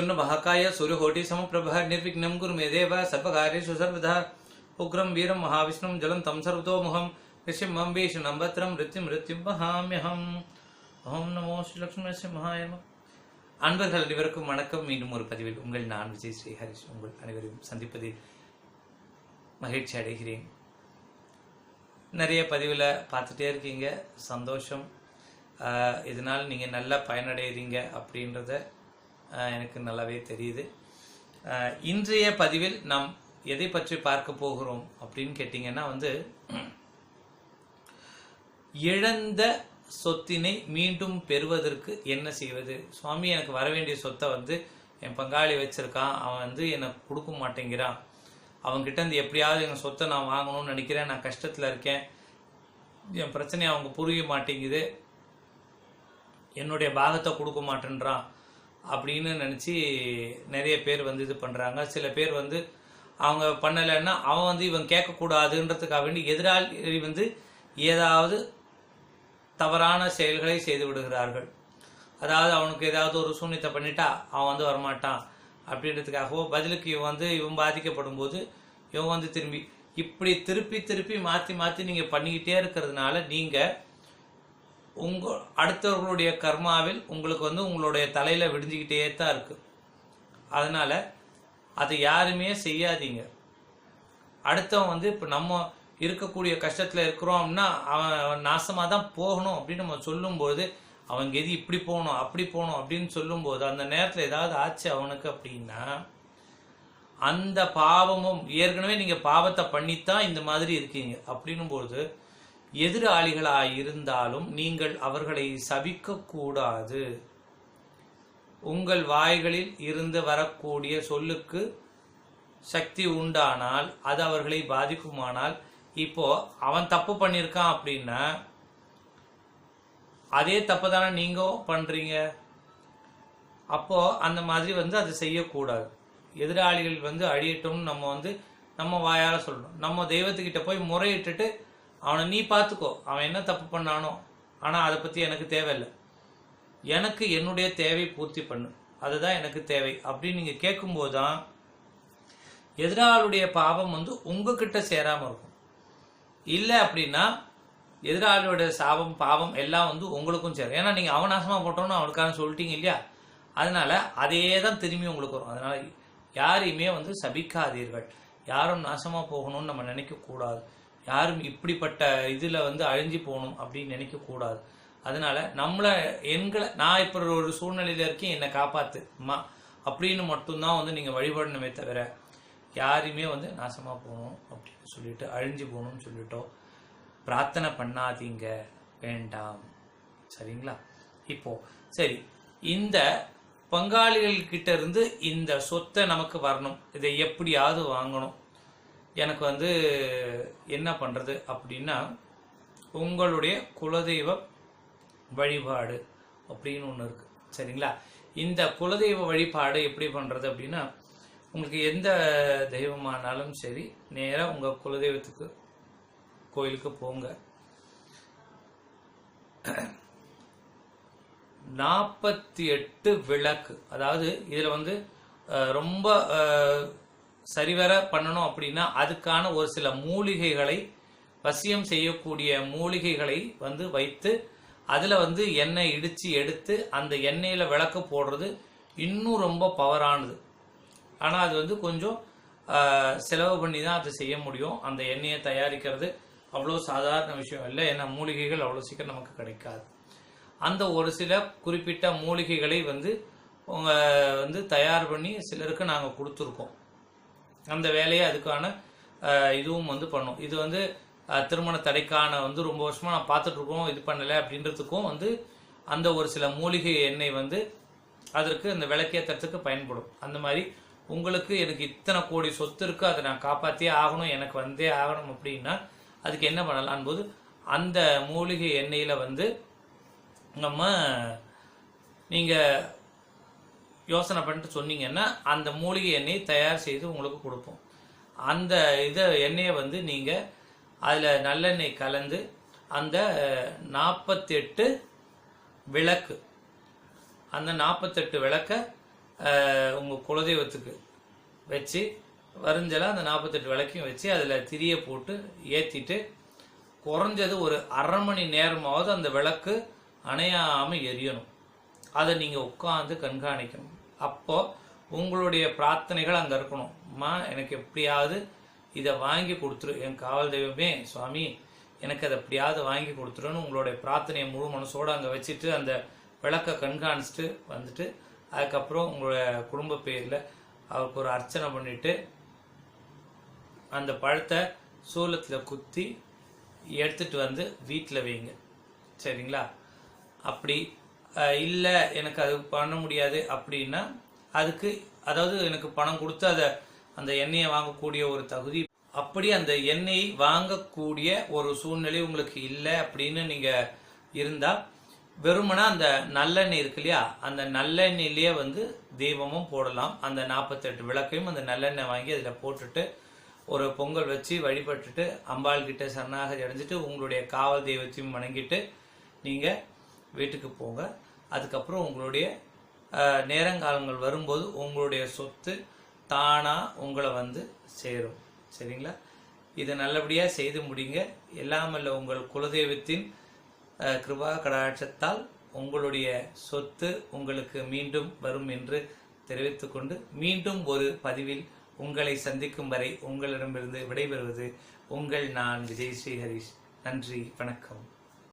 மகாதுர்ணவஹாக்காய சூரியகோட்டி சமப்பிரப நிர்விக்னம் குருமே தேவ சர்வகாரியேஷு சர்வதா உக்ரம் வீரம் மகாவிஷ்ணும் ஜலம் தம் சர்வதோமுகம் ரிஷிமம் வீஷணம் பத்ரம் ரித்திம் ரித்திம் மகாமியகம் ஓம் நமோ ஸ்ரீ லக்ஷ்மி சிம்ஹாயமம் அன்பர்கள் அனைவருக்கும் வணக்கம் மீண்டும் ஒரு பதிவில் உங்கள் நான் விஜய் ஸ்ரீஹரிஷ் உங்கள் அனைவரையும் சந்திப்பதில் மகிழ்ச்சி அடைகிறேன் நிறைய பதிவில் பார்த்துட்டே இருக்கீங்க. சந்தோஷம். இதனால் நீங்கள் நல்லா பயனடைகிறீங்க அப்படின்றத எனக்கு நல்லாவே தெரியுது. இன்றைய பதிவில் நாம் எதை பற்றி பார்க்க போகிறோம் அப்படின்னு கேட்டிங்கன்னா வந்து இழந்த சொத்தினை மீண்டும் பெறுவதற்கு என்ன செய்வது? சுவாமி எனக்கு வர வேண்டிய சொத்தை வந்து என் பங்காளி வச்சிருக்கான். அவன் வந்து எனக்கு கொடுக்க மாட்டேங்கிறான். அவங்ககிட்ட இருந்து எப்படியாவது எங்கள் சொத்தை நான் வாங்கணும்னு நினைக்கிறேன். நான் கஷ்டத்தில் இருக்கேன். என் பிரச்சனையை அவங்க புரிய மாட்டேங்குது. என்னுடைய பாகத்தை கொடுக்க மாட்டேன்றான். அப்படின்னு நினச்சி நிறைய பேர் வந்து இது பண்ணுறாங்க சில பேர் வந்து அவங்க பண்ணலைன்னா அவன் வந்து இவன் கேட்கக்கூடாதுன்றதுக்காக வேண்டி எதிராளி வந்து ஏதாவது தவறான செயல்களை செய்து விடுகிறார்கள். அதாவது அவனுக்கு ஏதாவது ஒரு சூன்யத்தை பண்ணிட்டா அவன் வந்து வரமாட்டான் அப்படின்றதுக்காகவோ பதிலுக்கு இவன் வந்து இவன் பாதிக்கப்படும் போது இவன் வந்து திரும்பி இப்படி திருப்பி திருப்பி மாற்றி மாற்றி நீங்கள் பண்ணிக்கிட்டே இருக்கிறதுனால நீங்கள் உங்க அடுத்தவர்களுடைய கர்மாவில் உங்களுக்கு வந்து உங்களுடைய தலையில விடிஞ்சுக்கிட்டே தான் இருக்கு. அதனால அதை யாருமே செய்யாதீங்க. அடுத்தவன் வந்து இப்போ நம்ம இருக்கக்கூடிய கஷ்டத்தில் இருக்கிறோம் அப்படின்னா அவன் நாசமாக தான் போகணும் அப்படின்னு நம்ம சொல்லும்போது அவன் எது இப்படி போகணும் அப்படி போகணும் அப்படின்னு சொல்லும்போது அந்த நேரத்தில் ஏதாவது ஆச்சு அவனுக்கு அப்படின்னா அந்த பாவமும் ஏற்கனவே நீங்கள் பாவத்தை பண்ணித்தான் இந்த மாதிரி இருக்கீங்க. அப்படின்னும் போது எதிராளிகளாக இருந்தாலும் நீங்கள் அவர்களை சபிக்கக்கூடாது. உங்கள் வாய்களில் இருந்து வரக்கூடிய சொல்லுக்கு சக்தி உண்டானால் அது அவர்களை பாதிக்குமானால் இப்போ அவன் தப்பு பண்ணியிருக்கான் அப்படின்னா அதே தப்பு தானே நீங்கள் பண்ணுறீங்க அப்போ அந்த மாதிரி வந்து அதை செய்யக்கூடாது. எதிராளிகள் வந்து அழியட்டும்னு நம்ம வந்து நம்ம வாயால் சொல்லணும். நம்ம தெய்வத்துக்கிட்ட போய் முறையிட்டுட்டு அவனை நீ பார்த்துக்கோ. அவன் என்ன தப்பு பண்ணானோ. ஆனால் அதை பற்றி எனக்கு தேவையில்லை. எனக்கு என்னுடைய தேவை பூர்த்தி பண்ணு. அதுதான் எனக்கு தேவை. அப்படின்னு நீங்கள் கேட்கும்போது தான் எதிராளுடைய பாவம் வந்து உங்ககிட்ட சேராமல் இருக்கும். இல்லை அப்படின்னா எதிராளியோட சாபம் பாவம் எல்லாம் வந்து உங்களுக்கும் சேரும். ஏன்னா நீங்கள் அவன் நாசமாக போட்டோன்னு அவனுக்கான சொல்லிட்டீங்க இல்லையா? அதனால அதே தான் திரும்பி உங்களுக்கு வரும். அதனால யாரையுமே வந்து சபிக்காதீர்கள். யாரும் நாசமாக போகணும்னு நம்ம நினைக்கக்கூடாது. யாரும் இப்படிப்பட்ட இதில் வந்து அழிஞ்சு போகணும் அப்படின்னு நினைக்கக்கூடாது அதனால நம்மளை எண்களை நான் இப்போ ஒரு சூழ்நிலையில் இருக்கேன் என்னை காப்பாத்து அம்மா. அப்படின்னு மட்டும்தான் வந்து நீங்கள் வழிபடணுமே தவிர யாரையுமே வந்து நாசமாக போகணும் அப்படின்னு சொல்லிட்டு அழிஞ்சு போகணும்னு சொல்லிட்டோ பிரார்த்தனை பண்ணாதீங்க. வேண்டாம். சரிங்களா? இப்போ சரி. இந்த பங்காளிகள் கிட்ட இருந்து இந்த சொத்தை நமக்கு வரணும். இதை எப்படியாவது வாங்கணும். எனக்கு வந்து என்ன பண்ணுறது அப்படின்னா உங்களுடைய குலதெய்வ வழிபாடு அப்படின்னு ஒன்று இருக்குது சரிங்களா? இந்த குலதெய்வ வழிபாடு எப்படி பண்ணுறது அப்படின்னா உங்களுக்கு எந்த தெய்வமானாலும் சரி நேராக உங்கள் குலதெய்வத்துக்கு கோயிலுக்கு போங்க. நாற்பத்தி எட்டு விளக்கு அதாவது இதில் வந்து ரொம்ப சரிவர பண்ணணும் அப்படின்னா அதுக்கான ஒரு சில மூலிகைகளை வசியம் செய்யக்கூடிய மூலிகைகளை வந்து வைத்து அதில் வந்து எண்ணெய் இடித்து எடுத்து அந்த எண்ணெயில் விளக்கு போடுறது இன்னும் ரொம்ப பவரானது. ஆனால் அது வந்து கொஞ்சம் செலவு பண்ணி தான் அதை செய்ய முடியும். அந்த எண்ணெயை தயாரிக்கிறது அவ்வளோ சாதாரண விஷயம் இல்லை. ஏன்னா மூலிகைகள் அவ்வளோ சீக்கிரம் நமக்கு கிடைக்காது. அந்த ஒரு சில குறிப்பிட்ட மூலிகைகளை வந்து உங்கள் வந்து தயார் பண்ணி சிலருக்கு நாங்கள் கொடுத்துருக்கோம். அந்த வேலையை அதுக்கான இதுவும் வந்து பண்ணும். இது வந்து திருமண தடைக்கான வந்து ரொம்ப வருஷமாக நான் பார்த்துட்டு இருக்கோம் இது பண்ணலை அப்படின்றதுக்கும் வந்து அந்த ஒரு சில மூலிகை எண்ணெய் வந்து அதற்கு அந்த விளக்கேற்றத்துக்கு பயன்படும். அந்த மாதிரி உங்களுக்கு எனக்கு இத்தனை கோடி சொத்து இருக்கு அதை நான் காப்பாற்றியே ஆகணும் எனக்கு வந்தே ஆகணும் அப்படின்னா அதுக்கு என்ன பண்ணலாம் போது அந்த மூலிகை எண்ணெயில் வந்து நம்ம நீங்கள் யோசனை பண்ணிட்டு சொன்னீங்கன்னா அந்த மூலிகை எண்ணெய் தயார் செய்து உங்களுக்கு கொடுப்போம். அந்த இதை எண்ணெயை வந்து நீங்கள் அதில் நல்லெண்ணெய் கலந்து அந்த நாற்பத்தெட்டு விளக்கு அந்த நாற்பத்தெட்டு விளக்க உங்கள் குலதெய்வத்துக்கு வச்சு வரிஞ்செல்லாம் அந்த நாற்பத்தெட்டு விளக்கையும் வச்சு அதில் திரியை போட்டு ஏற்றிட்டு குறைஞ்சது ஒரு அரை மணி நேரமாவது அந்த விளக்கு அணையாமல் எரியணும். அதை நீங்கள் உட்காந்து கண்காணிக்கணும். அப்போ உங்களுடைய பிரார்த்தனைகள் அங்கே இருக்கணும். அம்மா எனக்கு எப்படியாவது இதை வாங்கி கொடுத்துரு. என் காவல் தெய்வமே சுவாமி எனக்கு அதை எப்படியாவது வாங்கி கொடுத்துருன்னு உங்களுடைய பிரார்த்தனையை முழு மனசோடு அங்கே வச்சுட்டு அந்த விளக்கை கண்காணிச்சுட்டு வந்துட்டு அதுக்கப்புறம் உங்களுடைய குடும்ப பேரில் அவருக்கு ஒரு அர்ச்சனை பண்ணிவிட்டு அந்த பழத்தை சூலத்தில் குத்தி எடுத்துகிட்டு வந்து வீட்டில் வைங்க. சரிங்களா? அப்படி இல்லை எனக்கு அது பண்ண முடியாது அப்படின்னா அதுக்கு அதாவது எனக்கு பணம் கொடுத்து அதை அந்த எண்ணெயை வாங்கக்கூடிய ஒரு தகுதி அப்படி அந்த எண்ணெயை வாங்கக்கூடிய ஒரு சூழ்நிலை உங்களுக்கு இல்லை அப்படின்னு நீங்கள் இருந்தால் வெறுமனா அந்த நல்லெண்ணெய் இருக்கு இல்லையா அந்த நல்லெண்ணெயிலேயே வந்து தெய்வமும் போடலாம். அந்த நாற்பத்தெட்டு விளக்கையும் அந்த நல்லெண்ணெய் வாங்கி அதில் போட்டுட்டு ஒரு பொங்கல் வச்சு வழிபட்டுட்டு அம்பாள் கிட்ட சரணாகதி அடைஞ்சிட்டு உங்களுடைய காவல் தெய்வத்தையும் வணங்கிட்டு நீங்கள் வீட்டுக்கு போங்க. அதுக்கப்புறம் உங்களுடைய நேரங்காலங்கள் வரும்போது உங்களுடைய சொத்து தானாக உங்களை வந்து சேரும். சரிங்களா? இதை நல்லபடியாக செய்து முடிங்க. எல்லாமல்ல உங்கள் குலதெய்வத்தின் கிருபா கடாட்சத்தால் உங்களுடைய சொத்து உங்களுக்கு மீண்டும் வரும் என்று தெரிவித்துக்கொண்டு மீண்டும் ஒரு பதிவில் உங்களை சந்திக்கும் வரை உங்களிடமிருந்து விடைபெறுவது உங்கள் நான் விஜய் ஸ்ரீ ஹரிஷ். நன்றி வணக்கம்.